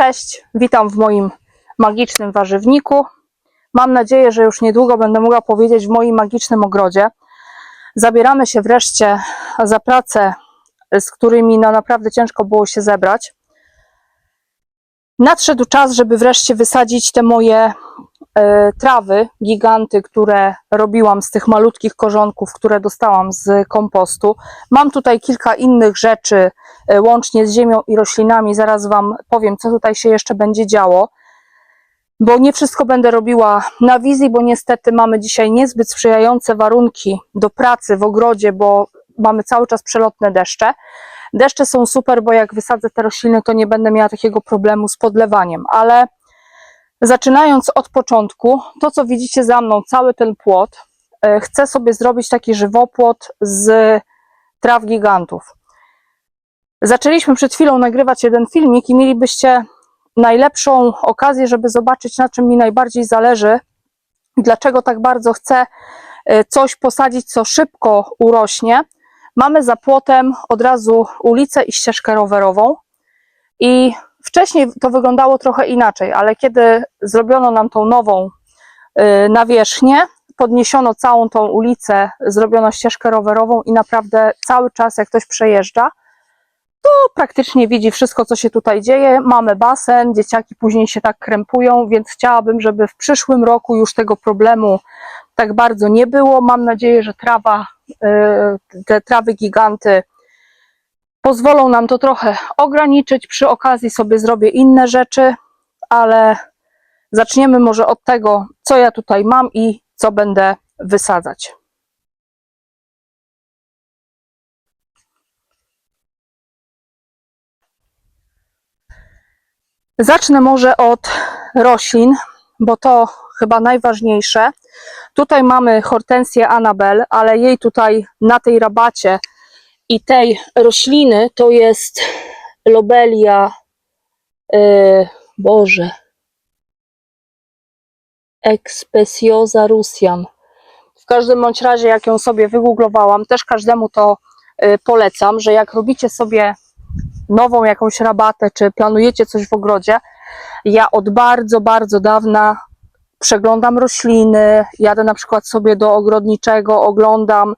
Cześć, witam w moim magicznym warzywniku. Mam nadzieję, że już niedługo będę mogła powiedzieć w moim magicznym ogrodzie. Zabieramy się wreszcie za pracę, z którymi no naprawdę ciężko było się zebrać. Nadszedł czas, żeby wreszcie wysadzić te moje trawy, giganty, które robiłam z tych malutkich korzonków, które dostałam z kompostu. Mam tutaj kilka innych rzeczy, e, łącznie z ziemią i roślinami. Zaraz Wam powiem, co tutaj się jeszcze będzie działo. Bo nie wszystko będę robiła na wizji, bo niestety mamy dzisiaj niezbyt sprzyjające warunki do pracy w ogrodzie, bo mamy cały czas przelotne deszcze. Deszcze są super, bo jak wysadzę te rośliny, to nie będę miała takiego problemu z podlewaniem, ale zaczynając od początku, to co widzicie za mną, cały ten płot, e, chcę sobie zrobić taki żywopłot z traw gigantów. Zaczęliśmy przed chwilą nagrywać jeden filmik i mielibyście najlepszą okazję, żeby zobaczyć, na czym mi najbardziej zależy dlaczego tak bardzo chcę e, coś posadzić, co szybko urośnie. Mamy za płotem od razu ulicę i ścieżkę rowerową. I wcześniej to wyglądało trochę inaczej, ale kiedy zrobiono nam tą nową y, nawierzchnię, podniesiono całą tą ulicę, zrobiono ścieżkę rowerową i naprawdę cały czas, jak ktoś przejeżdża, to praktycznie widzi wszystko, co się tutaj dzieje. Mamy basen, dzieciaki później się tak krępują, więc chciałabym, żeby w przyszłym roku już tego problemu tak bardzo nie było. Mam nadzieję, że trawa, y, te trawy giganty pozwolą nam to trochę ograniczyć. Przy okazji sobie zrobię inne rzeczy, ale zaczniemy może od tego, co ja tutaj mam i co będę wysadzać. Zacznę może od roślin, bo to chyba najważniejsze. Tutaj mamy hortensję Anabel, ale jej tutaj na tej rabacie i tej rośliny to jest lobelia, yy, Boże, Expesiosa russian. W każdym bądź razie, jak ją sobie wygooglowałam, też każdemu to yy, polecam, że jak robicie sobie nową jakąś rabatę, czy planujecie coś w ogrodzie, ja od bardzo, bardzo dawna przeglądam rośliny, jadę na przykład sobie do ogrodniczego, oglądam,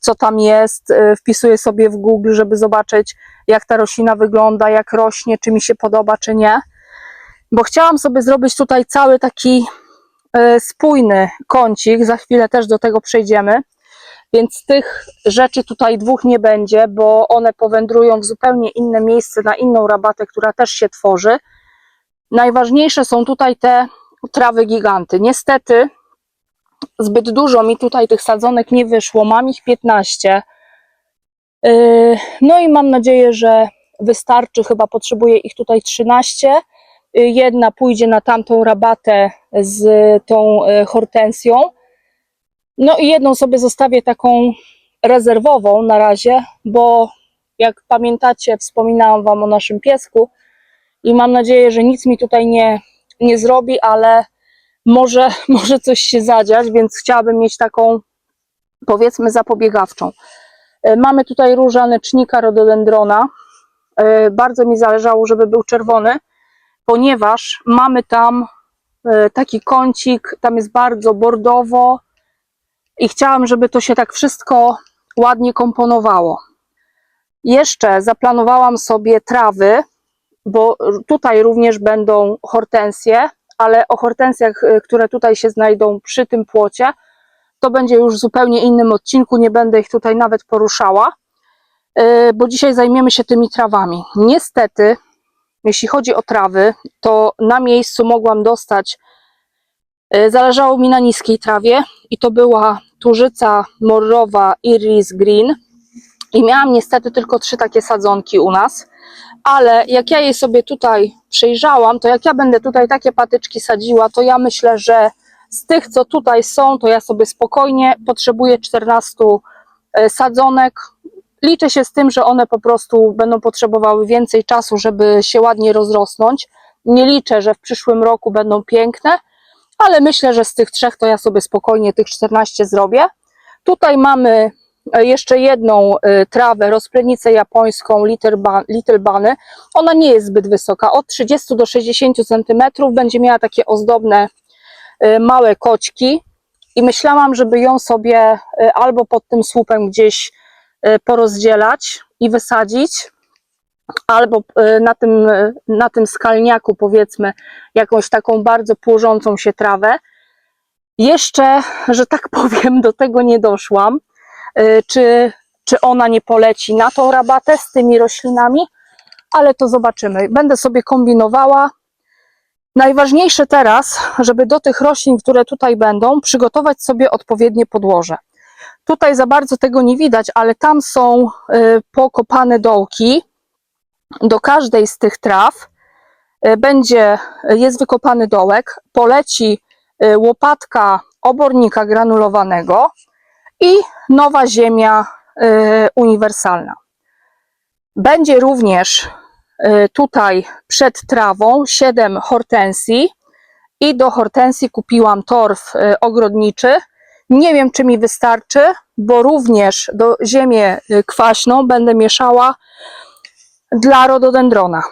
co tam jest, y, wpisuję sobie w Google, żeby zobaczyć, jak ta roślina wygląda, jak rośnie, czy mi się podoba, czy nie. Bo chciałam sobie zrobić tutaj cały taki y, spójny kącik, za chwilę też do tego przejdziemy. Więc tych rzeczy tutaj dwóch nie będzie, bo one powędrują w zupełnie inne miejsce, na inną rabatę, która też się tworzy. Najważniejsze są tutaj te trawy giganty. Niestety zbyt dużo mi tutaj tych sadzonek nie wyszło, mam ich 15. Yy, No i mam nadzieję, że wystarczy, chyba potrzebuję ich tutaj 13. Yy, Jedna pójdzie na tamtą rabatę z tą yy, hortensją. No i jedną sobie zostawię taką rezerwową na razie, bo jak pamiętacie, wspominałam Wam o naszym piesku i mam nadzieję, że nic mi tutaj nie, nie zrobi, ale może, może coś się zadziać, więc chciałabym mieć taką, powiedzmy, zapobiegawczą. E, Mamy tutaj różanecznika rododendrona. E, Bardzo mi zależało, żeby był czerwony, ponieważ mamy tam e, taki kącik, tam jest bardzo bordowo i chciałam, żeby to się tak wszystko ładnie komponowało. Jeszcze zaplanowałam sobie trawy, bo tutaj również będą hortensje, ale o hortensjach, y, które tutaj się znajdą przy tym płocie, to będzie już w zupełnie innym odcinku, nie będę ich tutaj nawet poruszała, y, bo dzisiaj zajmiemy się tymi trawami. Niestety, jeśli chodzi o trawy, to na miejscu mogłam dostać, y, zależało mi na niskiej trawie i to była turzyca morrowa Iris Green i miałam niestety tylko trzy takie sadzonki u nas ale jak ja je sobie tutaj przejrzałam, to jak ja będę tutaj takie patyczki sadziła, to ja myślę, że z tych, co tutaj są, to ja sobie spokojnie potrzebuję 14 e, sadzonek. Liczę się z tym, że one po prostu będą potrzebowały więcej czasu, żeby się ładnie rozrosnąć. Nie liczę, że w przyszłym roku będą piękne, ale myślę, że z tych trzech to ja sobie spokojnie tych 14 zrobię. Tutaj mamy jeszcze jedną e, trawę, rozplenicę japońską Little, Bunny. Ona nie jest zbyt wysoka, od 30 do 60 cm, będzie miała takie ozdobne e, małe koćki i myślałam, żeby ją sobie e, albo pod tym słupem gdzieś e, porozdzielać i wysadzić, albo e, na tym, e, na tym skalniaku powiedzmy jakąś taką bardzo płożącą się trawę. Jeszcze, że tak powiem, do tego nie doszłam, czy, czy ona nie poleci na tą rabatę z tymi roślinami, ale to zobaczymy. Będę sobie kombinowała. Najważniejsze teraz, żeby do tych roślin, które tutaj będą, przygotować sobie odpowiednie podłoże. Tutaj za bardzo tego nie widać, ale tam są y, pokopane dołki. Do każdej z tych traw y, będzie, jest wykopany dołek, poleci łopatka obornika granulowanego i nowa ziemia y, uniwersalna. Będzie również y, tutaj przed trawą 7 hortensji i do hortensji kupiłam torf y, ogrodniczy. Nie wiem, czy mi wystarczy, bo również do ziemię kwaśną będę mieszała dla rododendrona.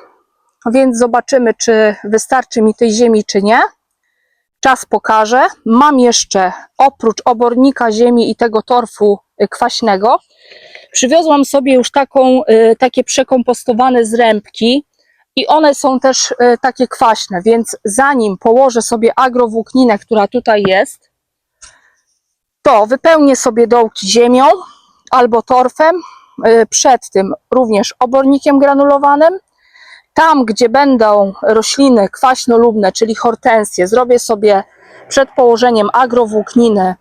Więc zobaczymy, czy wystarczy mi tej ziemi, czy nie. Czas pokaże. Mam jeszcze oprócz obornika ziemi i tego torfu y, kwaśnego, przywiozłam sobie już taką, y, takie przekompostowane zrębki i one są też y, takie kwaśne, więc zanim położę sobie agrowłókninę, która tutaj jest, to wypełnię sobie dołki ziemią albo torfem, przed tym również obornikiem granulowanym, tam, gdzie będą rośliny kwaśnolubne, czyli hortensje, zrobię sobie przed położeniem agrowłókniny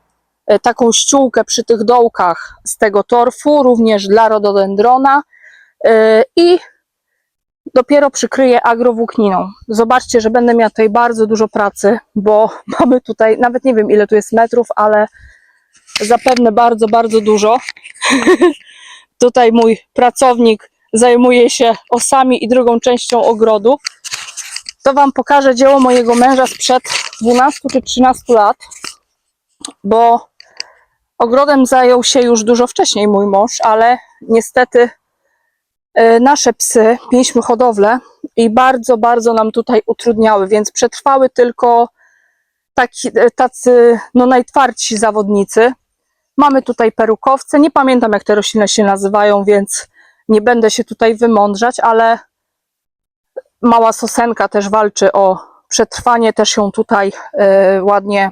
e, taką ściółkę przy tych dołkach z tego torfu, również dla rododendrona e, i dopiero przykryję agrowłókniną. Zobaczcie, że będę miała tutaj bardzo dużo pracy, bo mamy tutaj, nawet nie wiem ile tu jest metrów, ale zapewne bardzo, bardzo dużo. tutaj mój pracownik zajmuje się osami i drugą częścią ogrodu. To Wam pokażę dzieło mojego męża sprzed 12 czy 13 lat, bo ogrodem zajął się już dużo wcześniej mój mąż, ale niestety e, nasze psy, mieliśmy hodowlę i bardzo, bardzo nam tutaj utrudniały, więc przetrwały tylko taki, e, tacy no, najtwardsi zawodnicy. Mamy tutaj perukowce, nie pamiętam jak te rośliny się nazywają, więc nie będę się tutaj wymądrzać, ale mała sosenka też walczy o przetrwanie, też ją tutaj e, ładnie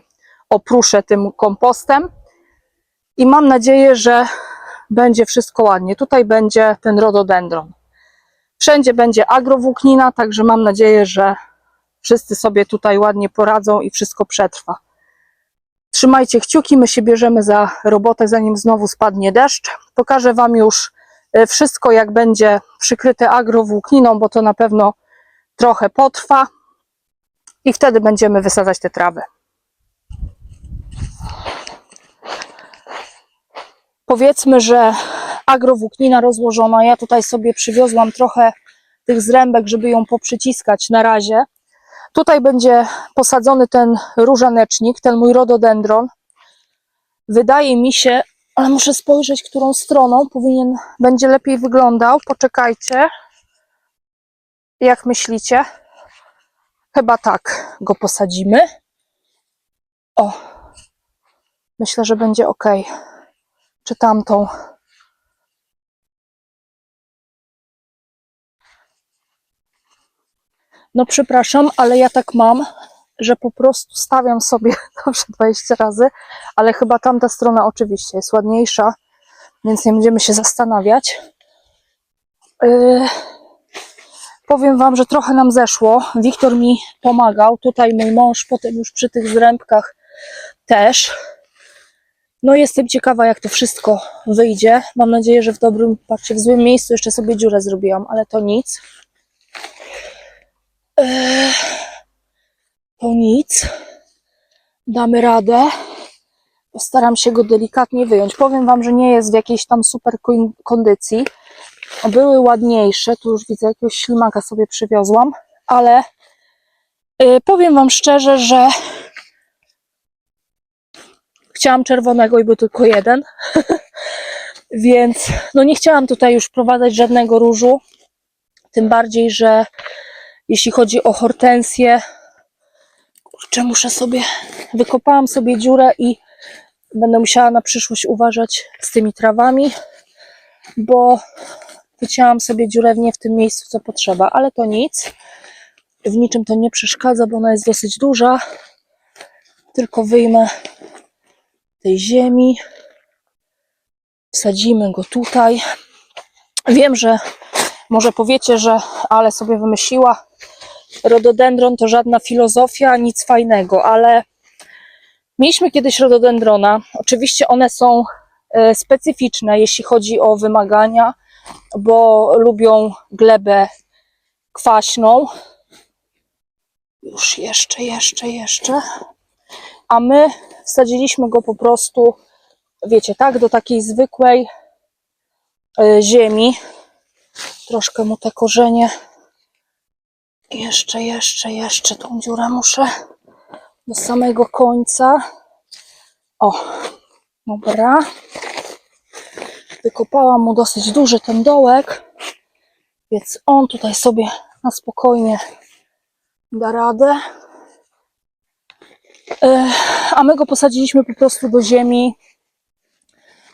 opruszę tym kompostem i mam nadzieję, że będzie wszystko ładnie. Tutaj będzie ten rododendron. Wszędzie będzie agrowłóknina, także mam nadzieję, że wszyscy sobie tutaj ładnie poradzą i wszystko przetrwa. Trzymajcie kciuki, my się bierzemy za robotę, zanim znowu spadnie deszcz. Pokażę Wam już wszystko, jak będzie przykryte agrowłókniną, bo to na pewno trochę potrwa i wtedy będziemy wysadzać te trawy. Powiedzmy, że agrowłóknina rozłożona. Ja tutaj sobie przywiozłam trochę tych zrębek, żeby ją poprzyciskać na razie. Tutaj będzie posadzony ten różanecznik, ten mój rododendron. Wydaje mi się, ale muszę spojrzeć, którą stroną powinien, będzie lepiej wyglądał. Poczekajcie. Jak myślicie? Chyba tak go posadzimy. O, myślę, że będzie ok. Czy tamtą? No, przepraszam, ale ja tak mam, że po prostu stawiam sobie dobrze 20 razy, ale chyba tamta strona oczywiście jest ładniejsza, więc nie będziemy się zastanawiać. Yy, powiem Wam, że trochę nam zeszło. Wiktor mi pomagał, tutaj mój mąż, potem już przy tych zrębkach też. No jestem ciekawa, jak to wszystko wyjdzie. Mam nadzieję, że w dobrym, patrzcie, w złym miejscu jeszcze sobie dziurę zrobiłam, ale to nic. Eee, to nic. Damy radę. Postaram się go delikatnie wyjąć. Powiem Wam, że nie jest w jakiejś tam super kon- kondycji. Były ładniejsze. Tu już widzę, jakiegoś ślimaka sobie przywiozłam, ale yy, powiem Wam szczerze, że chciałam czerwonego i był tylko jeden. Więc no nie chciałam tutaj już wprowadzać żadnego różu. Tym bardziej, że jeśli chodzi o hortensję, kurczę, muszę sobie, wykopałam sobie dziurę i będę musiała na przyszłość uważać z tymi trawami, bo wycięłam sobie dziurę nie w tym miejscu, co potrzeba, ale to nic. W niczym to nie przeszkadza, bo ona jest dosyć duża. Tylko wyjmę tej ziemi. Wsadzimy go tutaj. Wiem, że może powiecie, że ale sobie wymyśliła. Rododendron to żadna filozofia, nic fajnego, ale mieliśmy kiedyś rododendrona. Oczywiście one są e, specyficzne, jeśli chodzi o wymagania, bo lubią glebę kwaśną. Już jeszcze, jeszcze, jeszcze. A my wsadziliśmy go po prostu, wiecie, tak, do takiej zwykłej e, ziemi. Troszkę mu te korzenie. Jeszcze, jeszcze, jeszcze tą dziurę muszę do samego końca. O, dobra. Wykopałam mu dosyć duży ten dołek, więc on tutaj sobie na spokojnie da radę. A my go posadziliśmy po prostu do ziemi.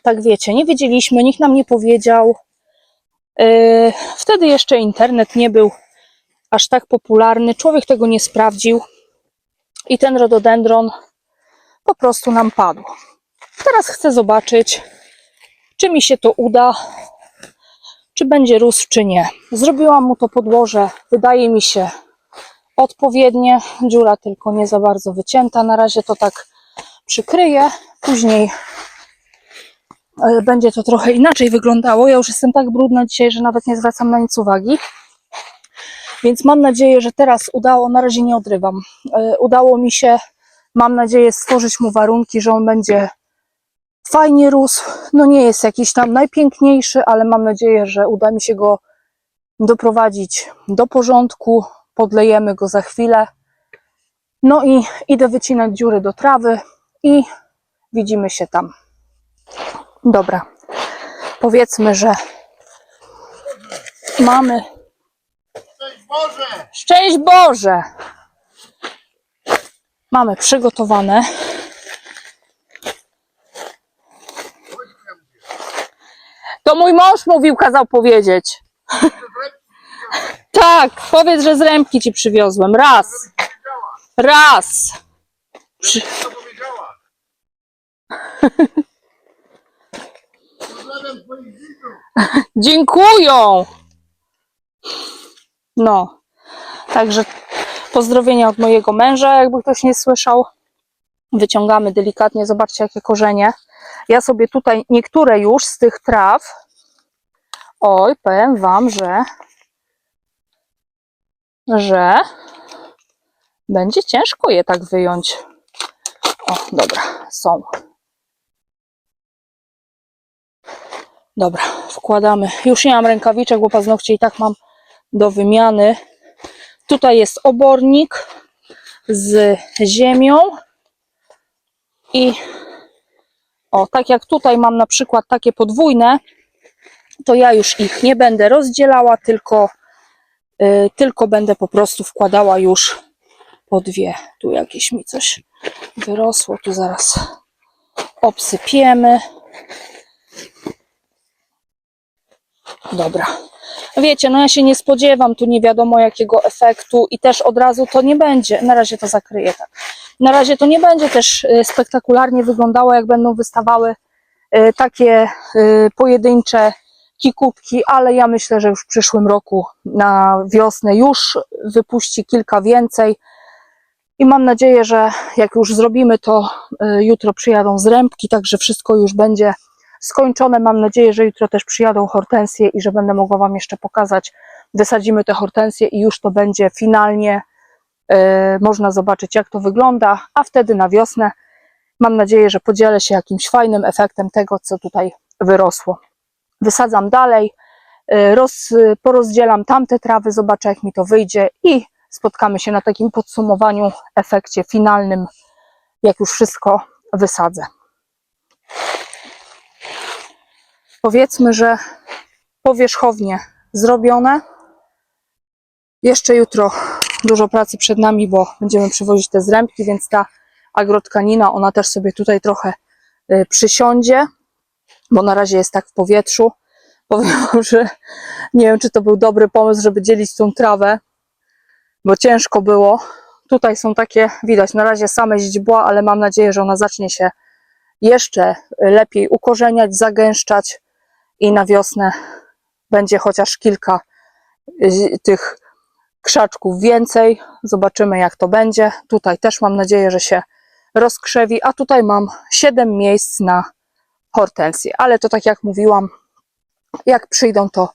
Tak wiecie, nie wiedzieliśmy, nikt nam nie powiedział. Wtedy jeszcze internet nie był aż tak popularny, człowiek tego nie sprawdził i ten rododendron po prostu nam padł. Teraz chcę zobaczyć, czy mi się to uda, czy będzie rósł, czy nie. Zrobiłam mu to podłoże, wydaje mi się odpowiednie, dziura tylko nie za bardzo wycięta. Na razie to tak przykryję, później e, będzie to trochę inaczej wyglądało. Ja już jestem tak brudna dzisiaj, że nawet nie zwracam na nic uwagi. Więc mam nadzieję, że teraz udało, na razie nie odrywam, e, udało mi się, mam nadzieję, stworzyć mu warunki, że on będzie fajnie rósł. No nie jest jakiś tam najpiękniejszy, ale mam nadzieję, że uda mi się go doprowadzić do porządku. Podlejemy go za chwilę. No i idę wycinać dziury do trawy i widzimy się tam. Dobra. Powiedzmy, że mamy Boże! Szczęść Boże! Mamy przygotowane. To mój mąż mówił, kazał powiedzieć. Tak, powiedz, że z rębki ci przywiozłem. Raz. Raz. Przy... Co No. Także pozdrowienia od mojego męża, jakby ktoś nie słyszał. Wyciągamy delikatnie, zobaczcie jakie korzenie. Ja sobie tutaj niektóre już z tych traw. Oj, powiem wam, że że będzie ciężko je tak wyjąć. O, dobra, są. Dobra, wkładamy. Już nie mam rękawiczek, bo paznokcie i tak mam do wymiany. Tutaj jest obornik z ziemią i o, tak jak tutaj mam na przykład takie podwójne, to ja już ich nie będę rozdzielała, tylko, y, tylko będę po prostu wkładała już po dwie. Tu jakieś mi coś wyrosło, tu zaraz obsypiemy. Dobra. Wiecie, no ja się nie spodziewam tu nie wiadomo jakiego efektu i też od razu to nie będzie, na razie to zakryję tak. Na razie to nie będzie też y, spektakularnie wyglądało, jak będą wystawały y, takie y, pojedyncze kikutki, ale ja myślę, że już w przyszłym roku na wiosnę już wypuści kilka więcej i mam nadzieję, że jak już zrobimy to, jutro przyjadą z rębki, także wszystko już będzie skończone. Mam nadzieję, że jutro też przyjadą hortensje i że będę mogła Wam jeszcze pokazać. Wysadzimy te hortensje i już to będzie finalnie. e, można zobaczyć, jak to wygląda, a wtedy na wiosnę mam nadzieję, że podzielę się jakimś fajnym efektem tego, co tutaj wyrosło. Wysadzam dalej, e, roz, porozdzielam tamte trawy, zobaczę, jak mi to wyjdzie i spotkamy się na takim podsumowaniu, efekcie finalnym, jak już wszystko wysadzę. Powiedzmy, że powierzchownie zrobione. Jeszcze jutro dużo pracy przed nami, bo będziemy przywozić te zrębki, więc ta agrotkanina, ona też sobie tutaj trochę y, przysiądzie, bo na razie jest tak w powietrzu. Powiem wam, że nie wiem, czy to był dobry pomysł, żeby dzielić tą trawę, bo ciężko było. Tutaj są takie, widać, na razie same źdźbła, ale mam nadzieję, że ona zacznie się jeszcze lepiej ukorzeniać, zagęszczać i na wiosnę będzie chociaż kilka y, tych krzaczków więcej. Zobaczymy, jak to będzie. Tutaj też mam nadzieję, że się rozkrzewi, a tutaj mam 7 miejsc na hortensję, ale to tak jak mówiłam, jak przyjdą, to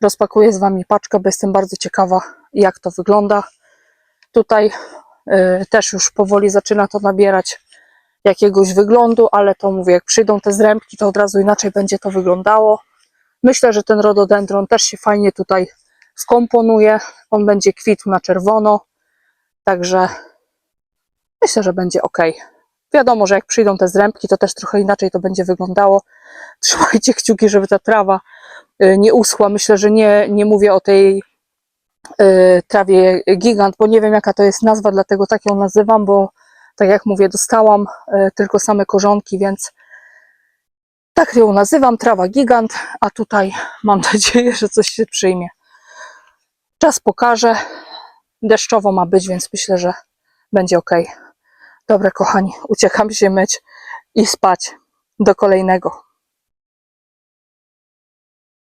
rozpakuję z Wami paczkę, bo jestem bardzo ciekawa, jak to wygląda. Tutaj y, też już powoli zaczyna to nabierać jakiegoś wyglądu, ale to mówię, jak przyjdą te zrębki, to od razu inaczej będzie to wyglądało. Myślę, że ten rododendron też się fajnie tutaj skomponuje. On będzie kwitł na czerwono, także myślę, że będzie ok. Wiadomo, że jak przyjdą te zrębki, to też trochę inaczej to będzie wyglądało. Trzymajcie kciuki, żeby ta trawa y, nie uschła. Myślę, że nie, nie mówię o tej y, trawie gigant, bo nie wiem jaka to jest nazwa, dlatego tak ją nazywam, bo tak jak mówię, dostałam y, tylko same korzonki, więc tak ją nazywam, trawa gigant, a tutaj mam nadzieję, że coś się przyjmie. Czas pokaże. Deszczowo ma być, więc myślę, że będzie ok. Dobra, kochani, uciekam się myć i spać. Do kolejnego.